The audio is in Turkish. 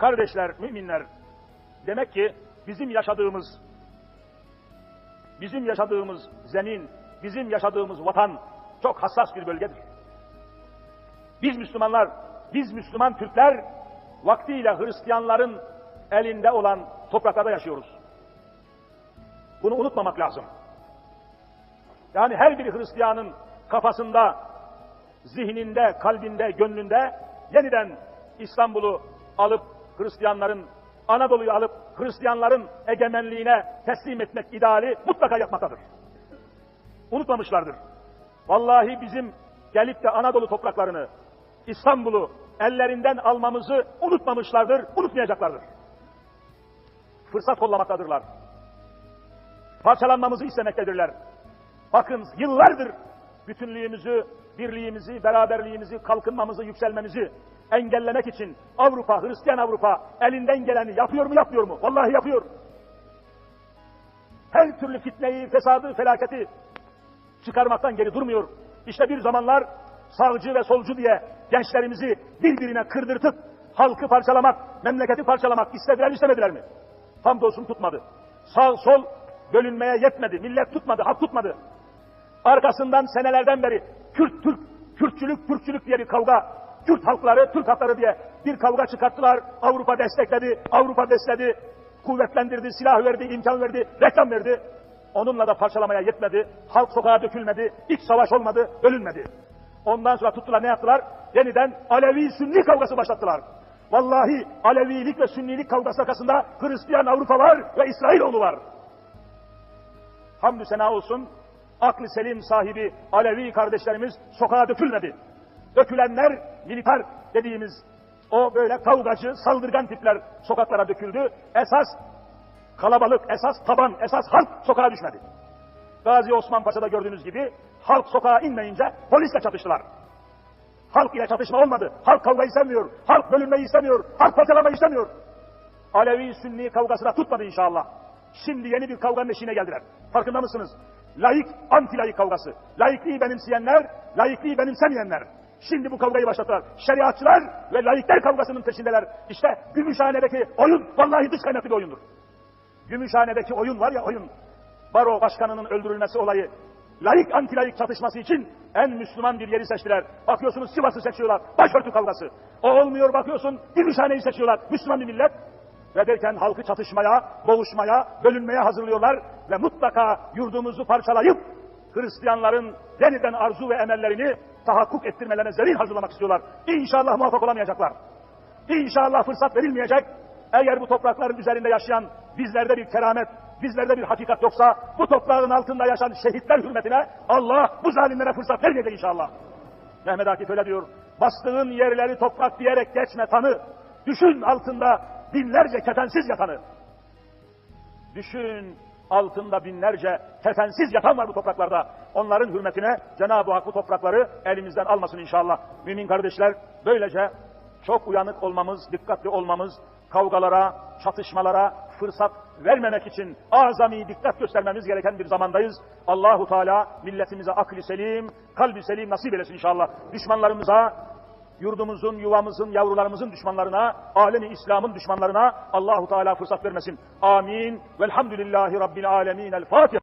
Kardeşler, müminler, demek ki bizim yaşadığımız, bizim yaşadığımız zemin, bizim yaşadığımız vatan çok hassas bir bölgedir. Biz Müslümanlar, biz Müslüman Türkler vaktiyle Hristiyanların elinde olan topraklarda yaşıyoruz. Bunu unutmamak lazım. Yani her bir Hristiyanın kafasında, zihninde, kalbinde, gönlünde yeniden İstanbul'u alıp Hristiyanların, Anadolu'yu alıp Hristiyanların egemenliğine teslim etmek ideali mutlaka yapmaktadır. Unutmamışlardır. Vallahi bizim gelip de Anadolu topraklarını, İstanbul'u ellerinden almamızı unutmamışlardır, unutmayacaklardır. Fırsat kollamaktadırlar. Parçalanmamızı istemektedirler. Bakın yıllardır bütünlüğümüzü, birliğimizi, beraberliğimizi, kalkınmamızı, yükselmemizi engellemek için Avrupa, Hristiyan Avrupa elinden geleni yapıyor mu yapmıyor mu? Vallahi yapıyor. Her türlü fitneyi, fesadı, felaketi çıkarmaktan geri durmuyor. İşte bir zamanlar sağcı ve solcu diye gençlerimizi birbirine kırdırtıp halkı parçalamak, memleketi parçalamak istediler istemediler mi? Hamdolsun tutmadı. Sağ sol bölünmeye yetmedi. Millet tutmadı, hak tutmadı. Arkasından senelerden beri Kürt, Türk, Kürtçülük, Türkçülük diye bir kavga, Kürt halkları, Türk halkları diye bir kavga çıkarttılar. Avrupa destekledi, Avrupa besledi, kuvvetlendirdi, silah verdi, imkan verdi, reklam verdi. Onunla da parçalamaya yetmedi. Halk sokağa dökülmedi, iç savaş olmadı, bölünmedi. Ondan sonra tuttular ne yaptılar? Yeniden Alevi-Sünni kavgası başlattılar. Vallahi Alevilik ve Sünnilik kavgası arkasında Hristiyan Avrupa var ve İsrailoğlu var. Hamdü sena olsun, aklı selim sahibi Alevi kardeşlerimiz sokağa dökülmedi. Dökülenler militar dediğimiz o böyle kavgacı, saldırgan tipler sokaklara döküldü. Esas kalabalık, esas taban, esas halk sokağa düşmedi. Gazi Osman Paşa'da gördüğünüz gibi halk sokağa inmeyince polisle çatıştılar. Halk ile çatışma olmadı. Halk kavga istemiyor. Halk bölünmeyi istemiyor. Halk parçalamayı istemiyor. Alevi-Sünni kavgasına tutmadı inşallah. Şimdi yeni bir kavganın eşiğine geldiler. Farkında mısınız? Laik, anti-laik kavgası. Laikliği benimseyenler, laikliği benimsemeyenler. Şimdi bu kavgayı başlattılar. Şeriatçılar ve laikler kavgasının peşindeler. İşte Gümüşhane'deki oyun, vallahi dış kaynaklı bir oyundur. Gümüşhane'deki oyun var ya oyun. Baro başkanının öldürülmesi olayı. Laik anti-laik çatışması için en Müslüman bir yeri seçtiler. Bakıyorsunuz Sivas'ı seçiyorlar. Başörtü kavgası. O olmuyor bakıyorsun Gümüşhane'yi seçiyorlar. Müslüman bir millet. Ve derken halkı çatışmaya, boğuşmaya, bölünmeye hazırlıyorlar. Ve mutlaka yurdumuzu parçalayıp Hristiyanların yeniden arzu ve emellerini tahakkuk ettirmelerine zemin hazırlamak istiyorlar. İnşallah muvaffak olamayacaklar. İnşallah fırsat verilmeyecek. Eğer bu toprakların üzerinde yaşayan bizlerde bir keramet, bizlerde bir hakikat yoksa bu toprağın altında yaşayan şehitler hürmetine Allah bu zalimlere fırsat vermeyecek inşallah. Mehmet Akif öyle diyor. Bastığın yerleri toprak diyerek geçme tanı. Düşün altında binlerce kefensiz yatanı. Düşün altında binlerce kefensiz yatan var bu topraklarda. Onların hürmetine Cenab-ı Hak bu toprakları elimizden almasın inşallah. Mümin kardeşler böylece çok uyanık olmamız, dikkatli olmamız, kavgalara, çatışmalara fırsat vermemek için azami dikkat göstermemiz gereken bir zamandayız. Allahu Teala milletimize akli selim, kalbi selim nasip eylesin inşallah. Düşmanlarımıza, yurdumuzun, yuvamızın, yavrularımızın düşmanlarına, alemi İslam'ın düşmanlarına Allahu Teala fırsat vermesin. Amin. Velhamdülillahi Rabbil alemin. El Fatiha.